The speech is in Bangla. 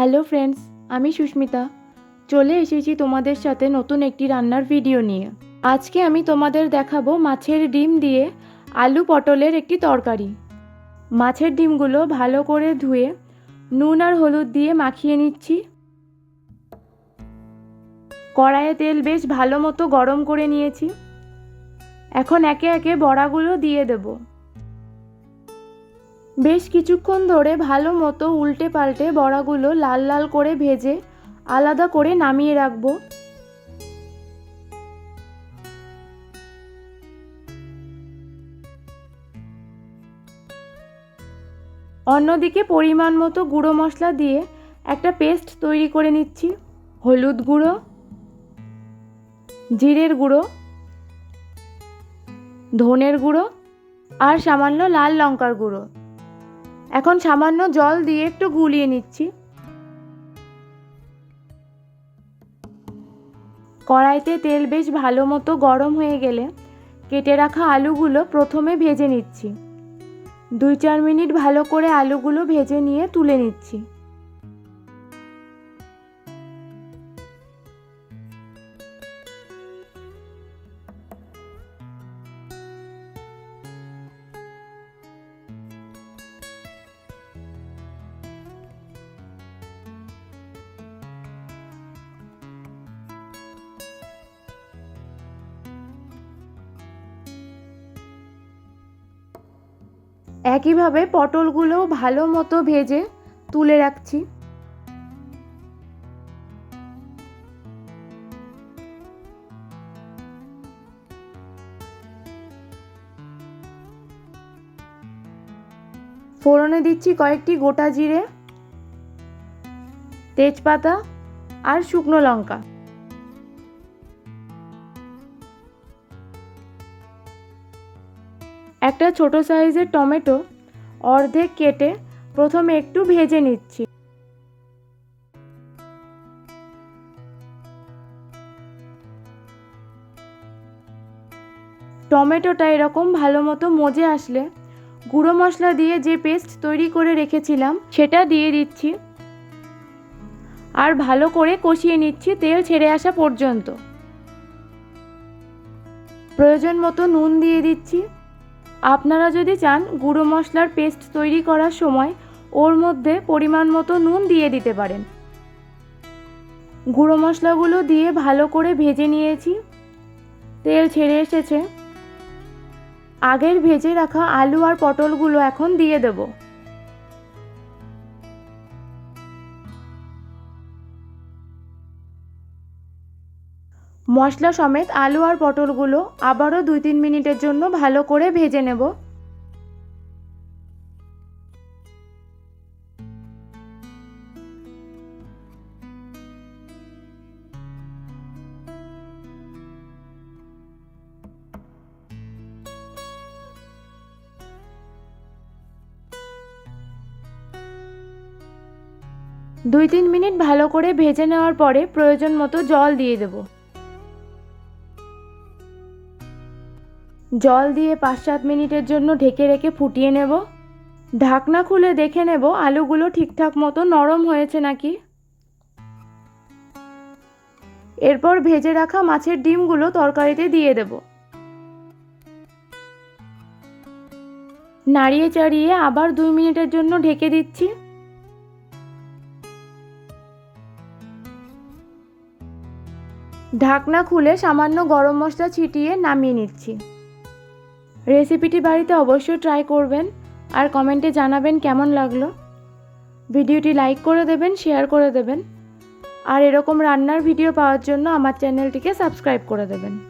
হ্যালো ফ্রেন্ডস, আমি সুস্মিতা। চলে এসেছি তোমাদের সাথে নতুন একটি রান্নার ভিডিও নিয়ে। আজকে আমি তোমাদের দেখাবো মাছের ডিম দিয়ে আলু পটলের একটি তরকারি। মাছের ডিমগুলো ভালো করে ধুয়ে নুন আর হলুদ দিয়ে মাখিয়ে নিচ্ছি। কড়াইয়ে তেল বেশ ভালো মতো গরম করে নিয়েছি। এখন একে একে বড়াগুলো দিয়ে দেবো। বেশ কিছুক্ষণ ধরে ভালো মতো উল্টে পাল্টে বড়াগুলো লাল লাল করে ভেজে আলাদা করে নামিয়ে রাখব। অন্যদিকে পরিমাণ মতো গুঁড়ো মশলা দিয়ে একটা পেস্ট তৈরি করে নিচ্ছি। হলুদ গুঁড়ো, জিরের গুঁড়ো, ধনের গুঁড়ো আর সামান্য লাল লঙ্কার গুঁড়ো। এখন সামান্য জল দিয়ে একটু গুলিয়ে নিচ্ছি। কড়াইতে তেল বেশ ভালো মতো গরম হয়ে গেলে কেটে রাখা আলুগুলো প্রথমে ভেজে নিচ্ছি। দুই চার মিনিট ভালো করে আলুগুলো ভেজে নিয়ে তুলে নিচ্ছি। একইভাবে পটলগুলোও ভালো মতো ভেজে তুলে রাখছি। ফোড়নে দিচ্ছি কয়েকটি গোটা জিরে, তেজপাতা আর শুকনো লঙ্কা। একটা ছোট সাইজের টমেটো অর্ধেক কেটে প্রথমে একটু ভেজে নিচ্ছি। টমেটোটা এরকম ভালো মতো মজে আসলে গুঁড়ো মশলা দিয়ে যে পেস্ট তৈরি করে রেখেছিলাম সেটা দিয়ে দিচ্ছি। আর ভালো করে কষিয়ে নিচ্ছি তেল ছেড়ে আসা পর্যন্ত। প্রয়োজন মতো নুন দিয়ে দিচ্ছি। আপনারা যদি চান গুঁড়ো মশলার পেস্ট তৈরি করার সময় ওর মধ্যে পরিমাণ মতো নুন দিয়ে দিতে পারেন। গুঁড়ো মশলাগুলো দিয়ে ভালো করে ভেজে নিয়েছি। তেল ছেড়ে এসেছে। আগের ভেজে রাখা আলু আর পটলগুলো এখন দিয়ে দেব। মশলা সমেত আলু আর পটলগুলো আবারও দুই তিন মিনিটের জন্য ভালো করে ভেজে নেব। দুই তিন মিনিট ভালো করে ভেজে নেওয়ার পরে প্রয়োজন মতো জল দিয়ে দেব। জল দিয়ে পাঁচ সাত মিনিটের জন্য ঢেকে রেখে ফুটিয়ে নেব। ঢাকনা খুলে দেখে নেব আলুগুলো ঠিকঠাক মতো নরম হয়েছে নাকি। এরপর ভেজে রাখা মাছের ডিমগুলো তরকারিতে দিয়ে দেব। নাড়িয়ে চাড়িয়ে আবার দুই মিনিটের জন্য ঢেকে দিচ্ছি। ঢাকনা খুলে সামান্য গরম মশলা ছিটিয়ে নামিয়ে নিচ্ছি। রেসিপিটি বাড়িতে অবশ্যই ট্রাই করবেন আর কমেন্টে জানাবেন কেমন লাগল। ভিডিওটি লাইক করে দেবেন শেয়ার করে দেবেন। আর এরকম রান্নার ভিডিও পাওয়ার জন্য আমার চ্যানেলটিকে সাবস্ক্রাইব করে দেবেন।